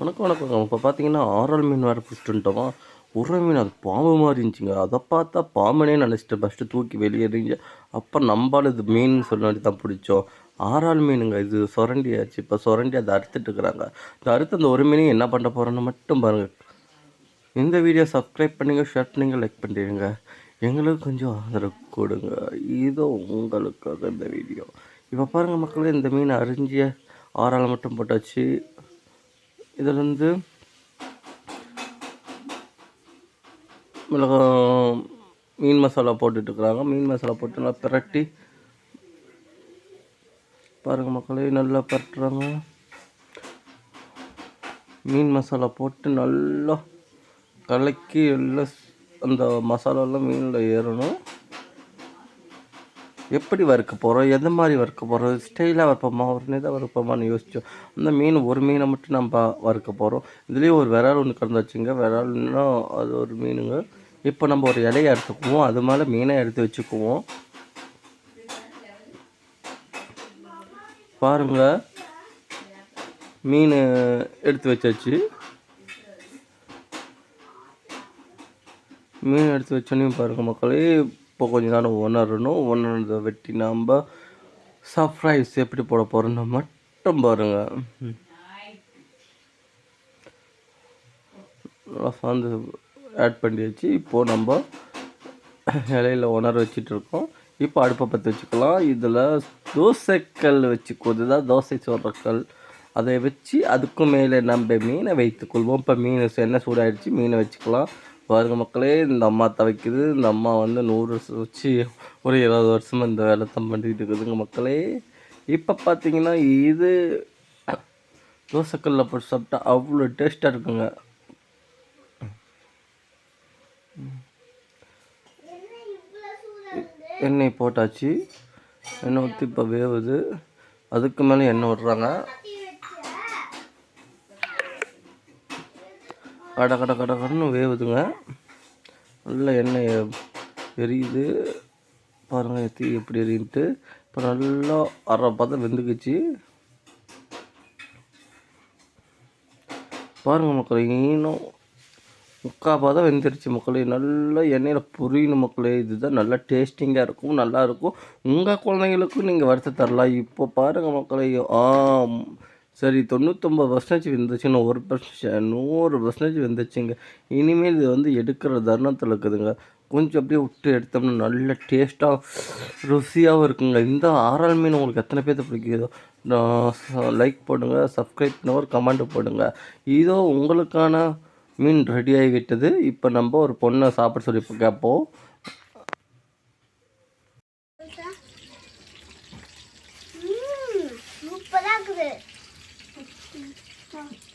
வணக்கம் வணக்கம் இப்போ பார்த்தீங்கன்னா ஆரல் மீன் வேறு பிடிச்சிட்டுட்டோமா உர மீன் அது பாம்பு மாதிரி இருந்துச்சுங்க. அதை பார்த்தா பாம்பனே நினச்சிட்டு ஃபஸ்ட்டு தூக்கி வெளியே எறிஞ்சு அப்போ நம்பால் இது மீன் சொன்னாடி தான் பிடிச்சோம். ஆறால் மீனுங்க இது சுரண்டியாச்சு. இப்போ சுரண்டி அதை அறுத்துட்டு இருக்கிறாங்க. இந்த அறுத்து அந்த ஒரு மீனையும் என்ன பண்ண போகிறோன்னு மட்டும் பாருங்கள் இந்த வீடியோ சப்ஸ்கிரைப் பண்ணுங்கள் ஷேர் பண்ணுங்க லைக் பண்ணிடுங்க. எங்களுக்கு கொஞ்சம் ஆதரவு கொடுங்க. இதோ உங்களுக்காக இந்த வீடியோ இப்போ பாருங்கள் மக்களே இந்த மீன் அரிஞ்சிய ஆறால் மட்டும் போட்டாச்சு. இதுலேருந்து மிளகாய் மிளகா மீன் மசாலா போட்டுட்ருக்குறாங்க மீன் மசாலா போட்டு நல்லா பிரட்டி பாருங்கள் மக்களே நல்லா பரட்டுறாங்க. மீன் மசாலா போட்டு நல்லா கலக்கி எல்லாம் அந்த மசாலாலாம் மீனில் ஏறணும். எப்படி வறுக்க போகிறோம் எந்த மாதிரி வறுக்க போகிறோம் ஸ்டைலாக வறுப்போமா? ஒரு நேரம் வறுப்போமான்னு யோசிச்சோம் அந்த மீன் ஒரு மீனை மட்டும் நம்ம வறுக்க போகிறோம் இதுலேயும் ஒரு விரால் ஒன்று கறந்தாச்சுங்க விரால்னா அது ஒரு மீனுங்க. இப்போ நம்ம ஒரு இலையை எடுத்துக்குவோம். அது மேலே மீனை எடுத்து வச்சுக்குவோம். பாருங்கள் மீன் எடுத்து வச்சாச்சு. மீன் எடுத்து வச்சோன்னே பாருங்கள் மக்களே. இப்போ கொஞ்ச நேரம் உணரணும். உணர்ந்ததை வெட்டி நாம் சர்ப்ரைஸ் எப்படி போட போகிறோன்னு மட்டும் பாருங்க. வந்து ஆட் பண்ணி ஆட் பண்ணியாச்சு. இப்போது நம்ம இலையில உணர வச்சிட்டு இருக்கோம் இப்போ அடுப்பை பற்ற வச்சுக்கலாம். இதில் தோசைக்கல் வச்சுக்கோ இதுதான் தோசை சொல்கிற கல் அதை வச்சு அதுக்கு மேலே நம்ம மீனை வைத்துக்கொள்வோம். இப்போ மீன் என்ன சூடாகிடுச்சு மீனை வச்சுக்கலாம். பாருங்க மக்களே இந்த அம்மா துவைக்குது. இந்த அம்மா வந்து நூறு வருஷம் வச்சு ஒரு இருபது வருஷமாக இந்த வேலை தான் பண்ணிக்கிட்டு இருக்குதுங்க மக்களே. இப்போ பார்த்தீங்கன்னா இது தோசைக்கல்லில் போட்டு சாப்பிட்டா அவ்வளோ டேஸ்ட்டாக இருக்குங்க. எண்ணெய் போட்டாச்சு. எண்ணெய் ஊற்றி இப்போ வேவுது. அதுக்கு மேலே எண்ணெய் விட்றாங்க. கட கட கட கடன்னு வேவுதுங்க. நல்லா எண்ணெய் எரியுது. பாருங்கள் தீ எப்படி எரியுன்ட்டு. இப்போ நல்லா அரை பதம் வெந்துக்குச்சு. பாருங்கள் மக்களே இன்னும் முக்கால் தான் வெந்துருச்சு மக்களே. நல்லா எண்ணெயில் புரியணும் மக்களே. இதுதான் நல்லா டேஸ்டிங்காக இருக்கும் நல்லாயிருக்கும் உங்கள் குழந்தைங்களுக்கும் நீங்கள் வறுத்து தரலாம். இப்போ பாருங்கள் மக்களே. ஆ சரி தொண்ணூத்தொம்பது பர்சன்டேஜ் வந்துச்சுன்னா ஒரு பர்சன்டேஜ் நூறு பர்சன்டேஜ் வந்துச்சுங்க இனிமேல் இது வந்து எடுக்கிற தருணத்தில் இருக்குதுங்க. கொஞ்சம் அப்படியே விட்டு எடுத்தோம்னா நல்ல டேஸ்ட்டாக ருசியாகவும் இருக்குங்க. இந்த ஆறால் மீன் உங்களுக்கு எத்தனை பேர்த்து பிடிக்குதோ லைக் போடுங்க சப்ஸ்கிரைப் பண்ணுங்க கமெண்ட் போடுங்க. இதோ உங்களுக்கான மீன் ரெடி ஆகிவிட்டது. இப்போ நம்ம ஒரு பொண்ணை சாப்பிட சொல்லி இப்போ கேட்போம் சூப்பராக இருக்குது. Ciao.